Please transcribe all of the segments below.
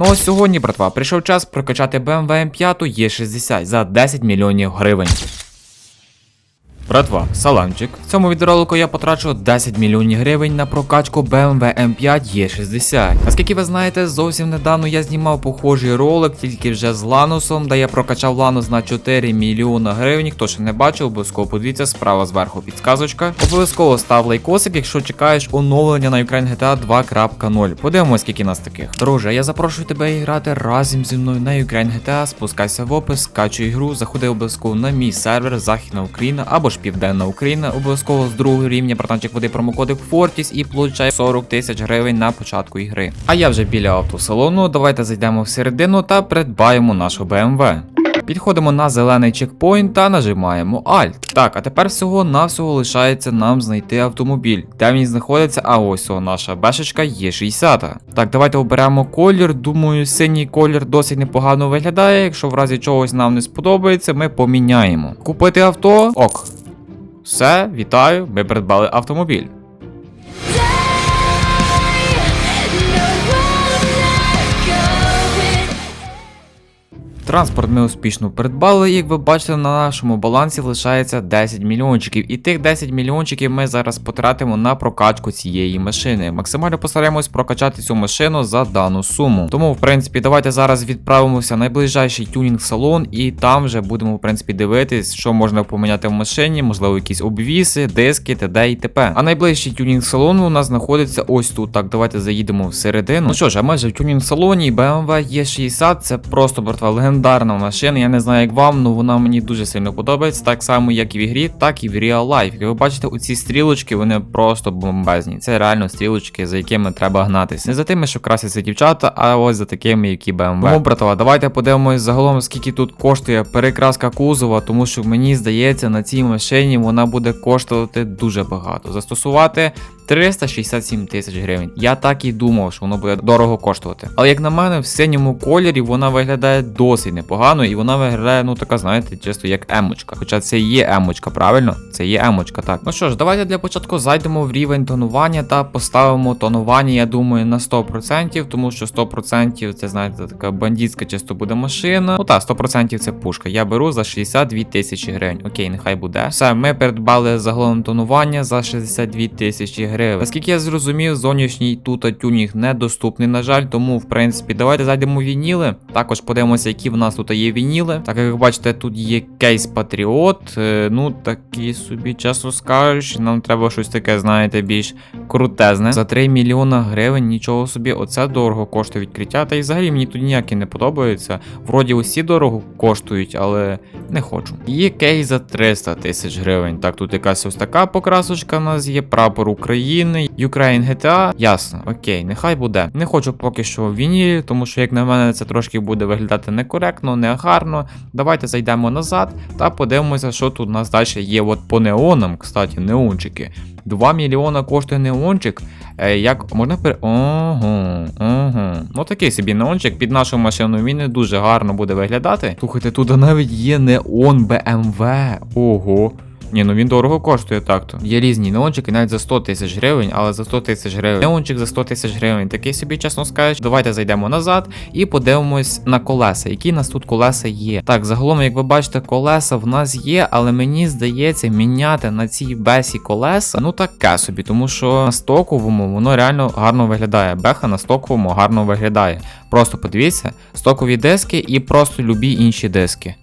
Ну ось сьогодні, братва, прийшов час прокачати BMW M5 E60 за 10 мільйонів гривень. Братва, саламчик. В цьому відеоролику я потрачу 10 мільйонів гривень на прокачку BMW M5 E60. Наскільки ви знаєте, зовсім недавно я знімав похожий ролик, тільки вже з Ланусом, де я прокачав Ланус на 4 мільйона гривень. Хто ще не бачив, обов'язково подивіться справа зверху підсказочка. Обов'язково став лайкосик, якщо чекаєш оновлення на Ukraine GTA 2.0. Подивимось, скільки нас таких. Друже, я запрошую тебе грати разом зі мною на Ukraine GTA. Спускайся в опис, скачуй ігру, заходи обов'язково на мій сервер Західна Україна або ж Південна Україна. Обов'язково з другого рівня братанчик води промокодик Fortis і получай 40 тисяч гривень на початку ігри. А я вже біля автосалону. Давайте зайдемо всередину та придбаємо нашу BMW. Підходимо на зелений чекпоінт та нажимаємо Alt. Так, а тепер всього навсього лишається нам знайти автомобіль. Де він знаходиться? А ось о, наша бешечка є 60. Так, давайте оберемо колір. Думаю, синій колір досить непогано виглядає. Якщо в разі чогось нам не сподобається, ми поміняємо. Купити авто? Ок. Все, вітаю, ми придбали автомобіль. Транспорт ми успішно придбали, як ви бачите, на нашому балансі лишається 10 мільйончиків. І тих 10 мільйончиків ми зараз потратимо на прокачку цієї машини. Максимально постараємось прокачати цю машину за дану суму. Тому, в принципі, давайте зараз відправимося в найближчий тюнінг-салон, і там вже будемо, в принципі, дивитись, що можна поміняти в машині, можливо, якісь обвіси, диски, т.д. і т.п. А найближчий тюнінг-салон у нас знаходиться ось тут. Так, давайте заїдемо всередину. Ну що ж, а майже в тюнінг-салоні BMW E60 це просто братва легендарна машина. Я не знаю, як вам, але вона мені дуже сильно подобається. Так само, як і в ігрі, так і в Real Life. Як ви бачите, оці стрілочки, вони просто бомбезні. Це реально стрілочки, за якими треба гнатися. Не за тими, що красяться дівчата, а ось за такими, які BMW. Тому, братва, давайте подивимось загалом, скільки тут коштує перекраска кузова, тому що мені здається, на цій машині вона буде коштувати дуже багато. Застосувати 367 тисяч гривень. Я так і думав, що воно буде дорого коштувати. Але як на мене, в синьому кольорі вона виглядає досить непогано, і вона виглядає, ну така, знаєте, чисто як емочка. Хоча це є емочка, правильно? Це є емочка, так. Ну що ж, давайте для початку зайдемо в рівень тонування та поставимо тонування, я думаю, на 100%, тому що 100% це, знаєте, така бандитська чисто буде машина. Ну так, 100% це пушка. Я беру за 62 тисячі гривень. Окей, нехай буде. Все, ми придбали загалом тонування за 62 тисячі гривень. Наскільки я зрозумів, зовнішній тут тюнінг недоступний, на жаль, тому в принципі давайте зайдемо в вініли. Також подивимося, які в нас тут є вініли. Так як ви бачите, тут є кейс Патріот. Е, Ну такі собі, чесно скажучи, нам треба щось таке, знаєте, більш крутезне. За 3 мільйона гривень, нічого собі, оце дорого коштує відкриття. Та й взагалі мені тут ніякі не подобаються. Вроді усі дорого коштують, але не хочу. Є кейс за 300 тисяч гривень. Так, тут якась ось така покрасочка у нас є, прапор України, Ukraine GTA. Ясно, окей, нехай буде. Не хочу поки що в вінілі, тому що, як на мене, це трошки буде виглядати некоректно, не гарно. Давайте зайдемо назад та подивимося, що тут у нас далі є. От по неонам, кстати, неончики. 2 мільйона коштує неончик. Е, як можна пер. Ого, ого. Ну такий собі неончик під нашу машину він не дуже гарно буде виглядати. Слухайте, тут навіть є неон BMW. Ого. Ні, ну він дорого коштує так-то. Є різні неончики навіть за 100 тисяч гривень, але за 100 тисяч гривень. Неончик за 100 тисяч гривень. Такий собі, чесно скажучи. Давайте зайдемо назад і подивимось на колеса. Які нас тут колеса є. Так, загалом, як ви бачите, колеса в нас є, але мені здається, міняти на цій бесі колеса, ну таке собі, тому що на стоковому воно реально гарно виглядає. Беха на стоковому гарно виглядає. Просто подивіться, стокові диски і просто любі інші диски.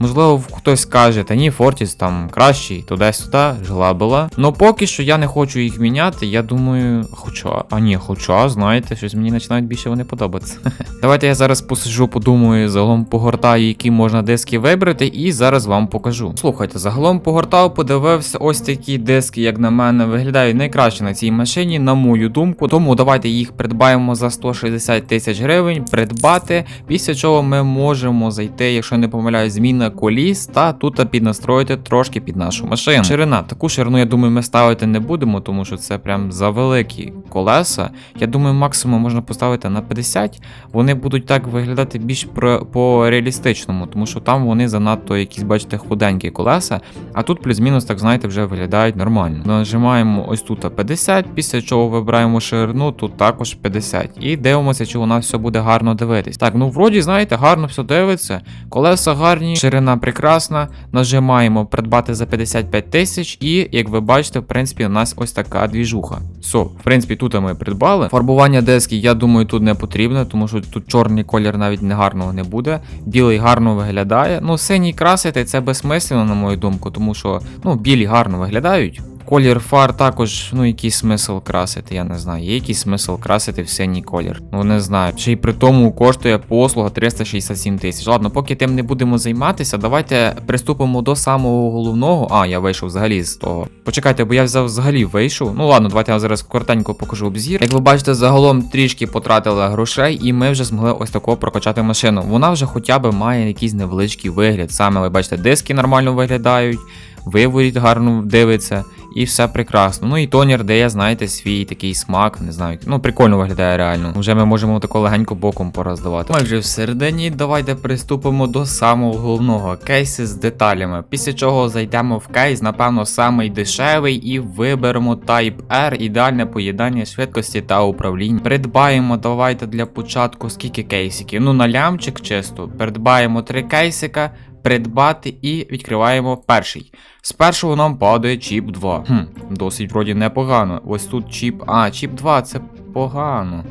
Можливо, хтось скаже, та ні, Фортіс там кращий, туди-сюди, жила була. Ну поки що я не хочу їх міняти. Я думаю, хоча, а ні, хоча, знаєте, щось мені починають більше вони подобатися. Давайте я зараз посиджу, подумаю, загалом погортаю, які можна диски вибрати, і зараз вам покажу. Слухайте, загалом погортав, подивився, ось такі диски, як на мене, виглядають найкраще на цій машині, на мою думку. Тому давайте їх придбаємо за 160 тисяч гривень, придбати. Після чого ми можемо зайти, якщо не помиляюсь, зміна заміна коліс та тут піднастроїти трошки під нашу машину. Ширина. Таку ширину, я думаю, ми ставити не будемо, тому що це прям за великі колеса. Я думаю, максимум можна поставити на 50. Вони будуть так виглядати більш по реалістичному, тому що там вони занадто якісь, бачите, худенькі колеса, а тут плюс-мінус, так знаєте, вже виглядають нормально. Нажимаємо ось тут 50, після чого вибираємо ширину, тут також 50. І дивимося, чи у нас все буде гарно дивитись. Так, ну вроді, знаєте, гарно все дивиться. Колеса гарні, ширина прекрасна. Нажимаємо придбати за 55 тисяч, і як ви бачите, в принципі, у нас ось така двіжуха. Со, в принципі, тут ми придбали. Фарбування дески, я думаю, тут не потрібно, тому що тут чорний колір навіть не гарного не буде. Білий гарно виглядає. Ну, синій красити це безсмислено, на мою думку, тому що ну, білі гарно виглядають. Колір фар також, ну, який смисл красити, я не знаю. Є якийсь смисл красити в синій колір. Ну не знаю. Ще й при тому коштує послуга 367 тисяч. Ладно, поки тим не будемо займатися, давайте приступимо до самого головного. А, я вийшов взагалі з того. Почекайте, бо я взагалі вийшов. Ну ладно, давайте я вам зараз коротенько покажу обзір. Як ви бачите, загалом трішки потратили грошей, і ми вже змогли ось такого прокачати машину. Вона вже хоча б має якийсь невеличкий вигляд. Саме ви бачите, диски нормально виглядають. Виворіт гарно дивиться, і все прекрасно. Ну і тонер дає, знаєте, свій такий смак, не знаю. Ну, прикольно виглядає реально. Вже ми можемо тако легенько боком пороздавати. Ми вже всередині, давайте приступимо до самого головного кейси з деталями. Після чого зайдемо в кейс, напевно, самий дешевий, і виберемо Type R, ідеальне поєднання швидкості та управління. Придбаємо, давайте для початку скільки кейсиків. Ну, на лямчик чисто. Придбаємо три кейсика придбати і відкриваємо перший. З першого нам падає чіп 2. Хм, досить вроді непогано. Ось тут чіп. А, чіп 2, це погано.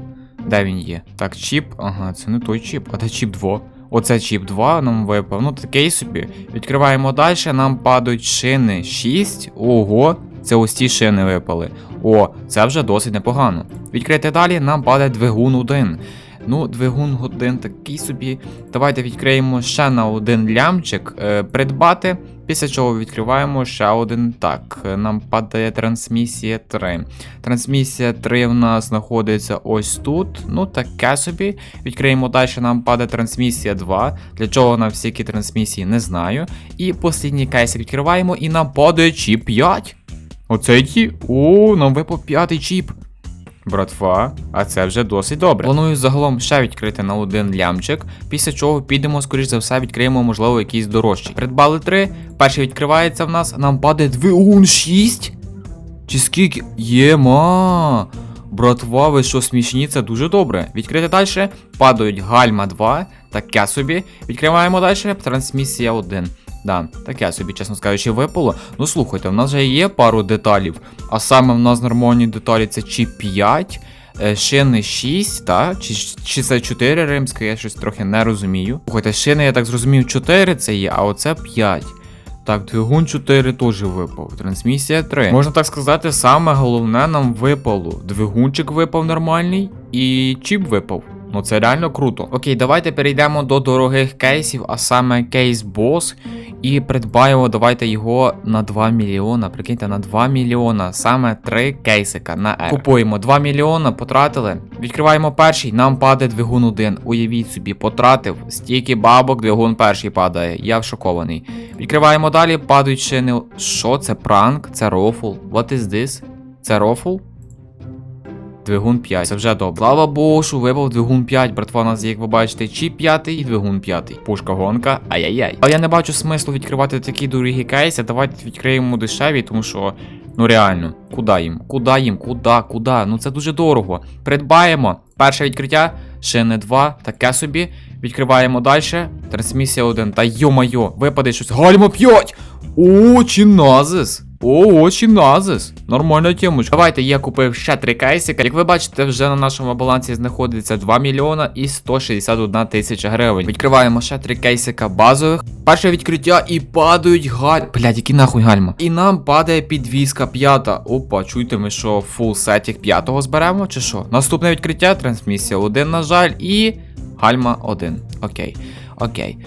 Де він є? Так, чіп. Ага, це не той чіп, а де чіп 2. Оце чіп 2 нам випав. Ну, такий собі. Відкриваємо далі, нам падають шини 6. Ого, це ось ті шини випали. О, це вже досить непогано. Відкрити далі, нам падає двигун 1. Ну, двигун годин такий собі. Давайте відкриємо ще на один лямчик, е, придбати. Після чого відкриваємо ще один. Так, е, нам падає трансмісія 3. Трансмісія 3 в нас знаходиться ось тут. Ну, таке собі. Відкриємо далі, нам падає трансмісія 2. Для чого нам всякі трансмісії, не знаю. І послідній кейсик відкриваємо, і нам падає чіп 5. Оцей ті. О, нам випав п'ятий чіп. Братва, а це вже досить добре. Планую загалом ще відкрити на один лямчик, після чого підемо, скоріш за все, відкриємо, можливо, якийсь дорожчий. Придбали три. Перший відкривається в нас, нам падає двигун 6. Чи скільки? Єма. Братва, ви що смішні, це дуже добре. Відкрити далі. Падають гальма 2. Таке собі. Відкриваємо далі. Трансмісія 1. Да, таке собі, чесно скажучи, випало. Ну слухайте, в нас вже є пару деталів, а саме в нас нормальні деталі це чи 5, е, шини 6, та? Чи, чи це 4 римське, я щось трохи не розумію. Слухайте, шини, я так зрозумів, 4 це є, а оце 5. Так, двигун 4 теж випав. Трансмісія 3. Можна так сказати, саме головне нам випало. Двигунчик випав нормальний і чіп випав. Ну це реально круто. Окей, давайте перейдемо до дорогих кейсів, а саме кейс Boss. І придбаємо, давайте його на 2 мільйона. Прикиньте, на 2 мільйона. Саме 3 кейсика на R. Купуємо 2 мільйона, потратили. Відкриваємо перший, нам падає двигун 1. Уявіть собі, потратив. Стільки бабок, двигун перший падає. Я шокований. Відкриваємо далі, падають шини. Що це пранк? Це рофл. What is this? Це рофл? Двигун 5, це вже добре. Слава Богу, що випав двигун 5, братва, у нас, як ви бачите, чіп 5 і двигун 5. Пушка гонка, ай-яй-яй. Але я не бачу смислу відкривати такі дорогі кейси. Давайте відкриємо дешеві, тому що, ну реально, куди їм? Куди їм? Куди? Куди? Ну це дуже дорого. Придбаємо. Перше відкриття, шини 2, таке собі. Відкриваємо далі. Трансмісія 1. Та йо-майо, випаде щось. Гальмо 5! О, чиназис! О, чиназис! Нормальна темочка. Давайте я купив ще три кейсика. Як ви бачите, вже на нашому балансі знаходиться 2 мільйона і 161 тисяча гривень. Відкриваємо ще три кейсика базових. Перше відкриття і падають галь. Блядь, які нахуй гальма. І нам падає підвізка п'ята. Опа, чуєте, ми що, фул сетік п'ятого зберемо, чи що? Наступне відкриття, трансмісія 1, на жаль, і гальма 1. Окей. Окей.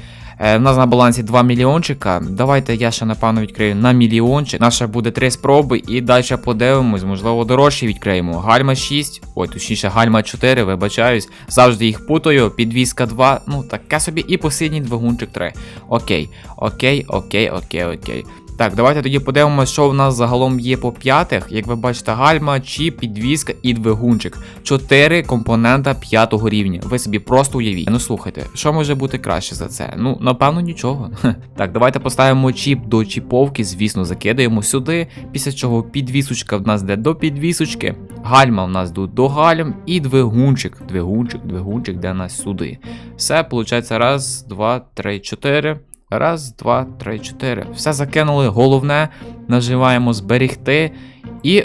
Е, в нас на балансі 2 мільйончика. Давайте я ще напевно відкрию на мільйончик. Наша буде 3 спроби і далі подивимось, можливо, дорожче відкриємо. Гальма 6, ой, точніше, гальма 4, вибачаюсь. Завжди їх путаю. Підвізка 2, ну таке собі, і посильний двигунчик 3. Окей, окей, окей, окей, окей. Так, давайте тоді подивимося, що в нас загалом є по п'ятих. Як ви бачите, гальма, чіп, підвізка і двигунчик. Чотири компонента п'ятого рівня. Ви собі просто уявіть. Ну слухайте, що може бути краще за це? Ну, напевно, нічого. Так, давайте поставимо чіп до чіповки, звісно, закидаємо сюди. Після чого підвісочка в нас йде до підвісочки, гальма в нас йдуть до гальм, і двигунчик, двигунчик, двигунчик, де нас сюди. Все, виходить, раз, два, три, чотири. Раз, два, три, чотири. Все закинули. Головне, наживаємо зберігти. І.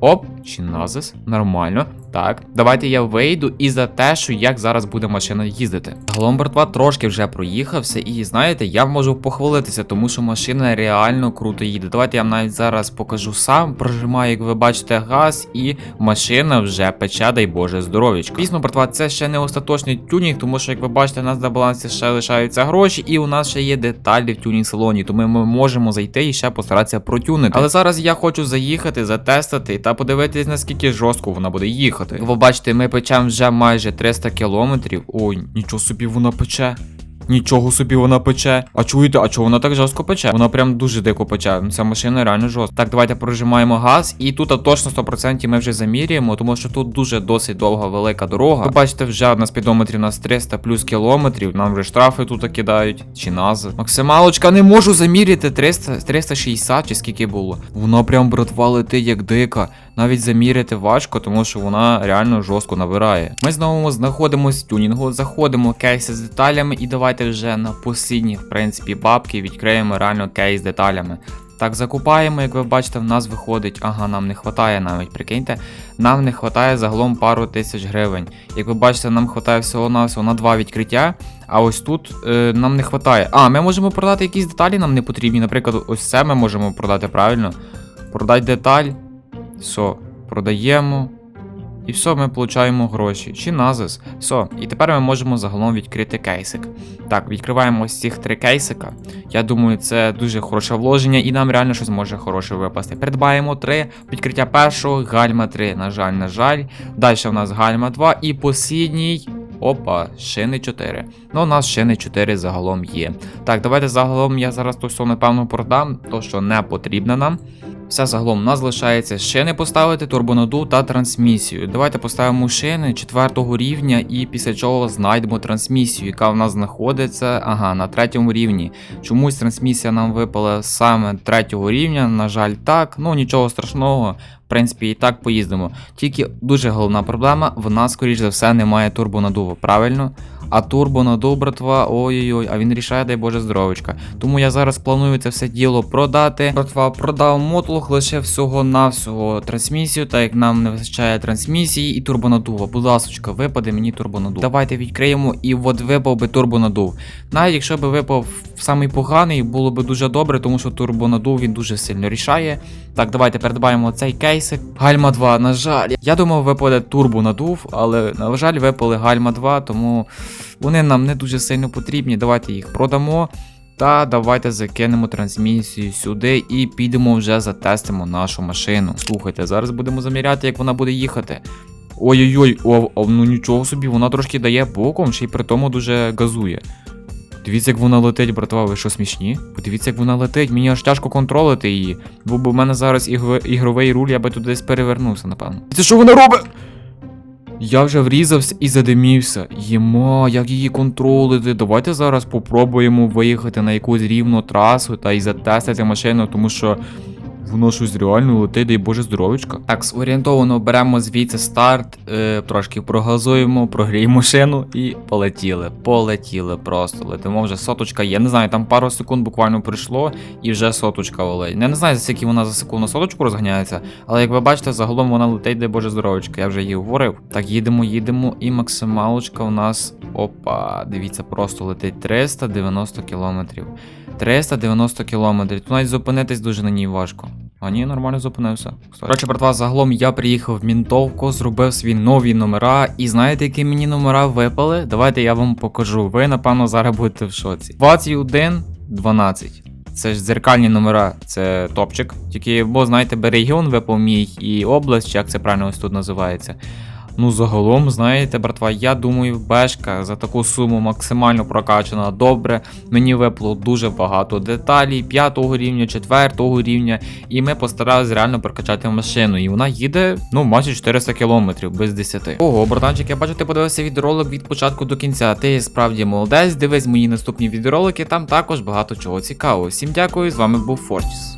Оп, чи назис, нормально. Так, давайте я вийду і за те, що як зараз буде машина їздити. Загалом братва трошки вже проїхався, і знаєте, я можу похвалитися, тому що машина реально круто їде. Давайте я вам навіть зараз покажу сам. Прожимаю, як ви бачите, газ, і машина вже пече, дай Боже, здоров'ячко. Звісно, братва, це ще не остаточний тюнінг, тому що, як ви бачите, у нас на балансі ще лишаються гроші, і у нас ще є деталі в тюнінг салоні, тому ми можемо зайти і ще постаратися протюнити. Але зараз я хочу заїхати, затестити та подивитись, наскільки жорстко вона буде їхати. Як ви бачите, ми печемо вже майже 300 кілометрів. Ой, нічого собі вона пече. Нічого собі вона пече. А чуєте, а чого вона так жорстко пече? Вона прям дуже дико пече. Ця машина реально жорстка. Так, давайте прожимаємо газ, і тут точно 100% ми вже замірюємо, тому що тут дуже досить довга велика дорога. Ви бачите, вже на спідометрі у нас 300 плюс кілометрів. Нам вже штрафи тут кидають. Чи нази. Максималочка, не можу заміряти 300, 360 чи скільки було. Вона прям братва летить як дика. Навіть заміряти важко, тому що вона реально жорстко набирає. Ми знову знаходимося в тюнінгу, заходимо в кейси з деталями, і давайте вже на посильні, в принципі, бабки відкриємо реально кейс з деталями. Так, закупаємо, як ви бачите, в нас виходить. Ага, нам не вистачає навіть, прикиньте. Нам не вистачає загалом пару тисяч гривень. Як ви бачите, нам вистачає всього на всього на два відкриття. А ось тут е, нам не вистачає. А, ми можемо продати якісь деталі, нам не потрібні. Наприклад, ось це ми можемо продати правильно. Продати деталь. Все, продаємо. І все, ми получаємо гроші. Чи назис. Все, і тепер ми можемо загалом відкрити кейсик. Так, відкриваємо ось цих три кейсика. Я думаю, це дуже хороше вложення, і нам реально щось може хороше випасти. Придбаємо три. Відкриття першого, гальма 3. На жаль, на жаль. Далі в нас гальма 2 і послідній. Опа, шини 4. Ну, у нас шини 4 загалом є. Так, давайте загалом я зараз то все напевно продам, то що не потрібно нам. Все загалом у нас залишається шини поставити, турбонадув та трансмісію. Давайте поставимо шини 4 рівня і після чого знайдемо трансмісію, яка в нас знаходиться ага, на третьому рівні. Чомусь трансмісія нам випала саме третього рівня, на жаль, так, ну нічого страшного. В принципі, і так поїздимо. Тільки дуже головна проблема, в нас, скоріш за все, немає турбонадуву, правильно? А турбонадув, братва, ой-ой-ой, а він рішає, дай Боже здоровечка. Тому я зараз планую це все діло продати. Братва, продав мотлох лише всього-навсього трансмісію, так як нам не вистачає трансмісії і турбонадува. Будь ласочка, випаде мені турбонадув. Давайте відкриємо і от випав би турбонадув. Навіть якщо би випав самий поганий, було би дуже добре, тому що турбонадув він дуже сильно рішає. Так, давайте передбаємо цей кейсик. Гальма 2, на жаль. Я думав, випаде турбонадув, але, на жаль, випали гальма 2, тому вони нам не дуже сильно потрібні. Давайте їх продамо. Та давайте закинемо трансмісію сюди і підемо вже затестимо нашу машину. Слухайте, зараз будемо заміряти, як вона буде їхати. Ой-ой-ой, ну нічого собі, вона трошки дає боком, ще й при тому дуже газує. Дивіться, як вона летить, братва, ви що смішні? Подивіться, як вона летить, мені аж тяжко контролити її. Бо у мене зараз ігровий, руль, я би туди десь перевернувся, напевно. Це що вона робить? Я вже врізався і задимівся. Єма, як її контролити? Давайте зараз попробуємо виїхати на якусь рівну трасу та і затестити машину, тому що воно щось реально летить, дай Боже здоровечка. Так, орієнтовано беремо звідси старт, е, трошки прогазуємо, прогріємо шину і полетіли. Полетіли просто. Летимо вже соточка є. Не знаю, там пару секунд буквально пройшло і вже соточка летить. Я не знаю, за скільки вона за секунду соточку розганяється, але як ви бачите, загалом вона летить, дай Боже здоровечка. Я вже її говорив. Так, їдемо, їдемо, і максималочка у нас. Опа, дивіться, просто летить 390 кілометрів. 390 кілометрів. Тут навіть зупинитись дуже на ній важко. А ні, нормально зупинився. Коротше, братва, загалом я приїхав в мінтовку, зробив свої нові номера. І знаєте, які мені номера випали? Давайте я вам покажу. Ви, напевно, зараз будете в шоці. 21, 12. Це ж дзеркальні номера, це топчик. Тільки, бо знаєте, би регіон випав мій і область, як це правильно ось тут називається. Ну, загалом, знаєте, братва, я думаю, бешка за таку суму максимально прокачана добре. Мені випало дуже багато деталей, 5 рівня, 4 рівня, і ми постаралися реально прокачати машину. І вона їде, ну, майже 400 км без 10. Ого, братанчик, я бачу, ти подивився відеоролик від початку до кінця. Ти справді молодець, дивись мої наступні відеоролики, там також багато чого цікавого. Всім дякую, з вами був Фортіс.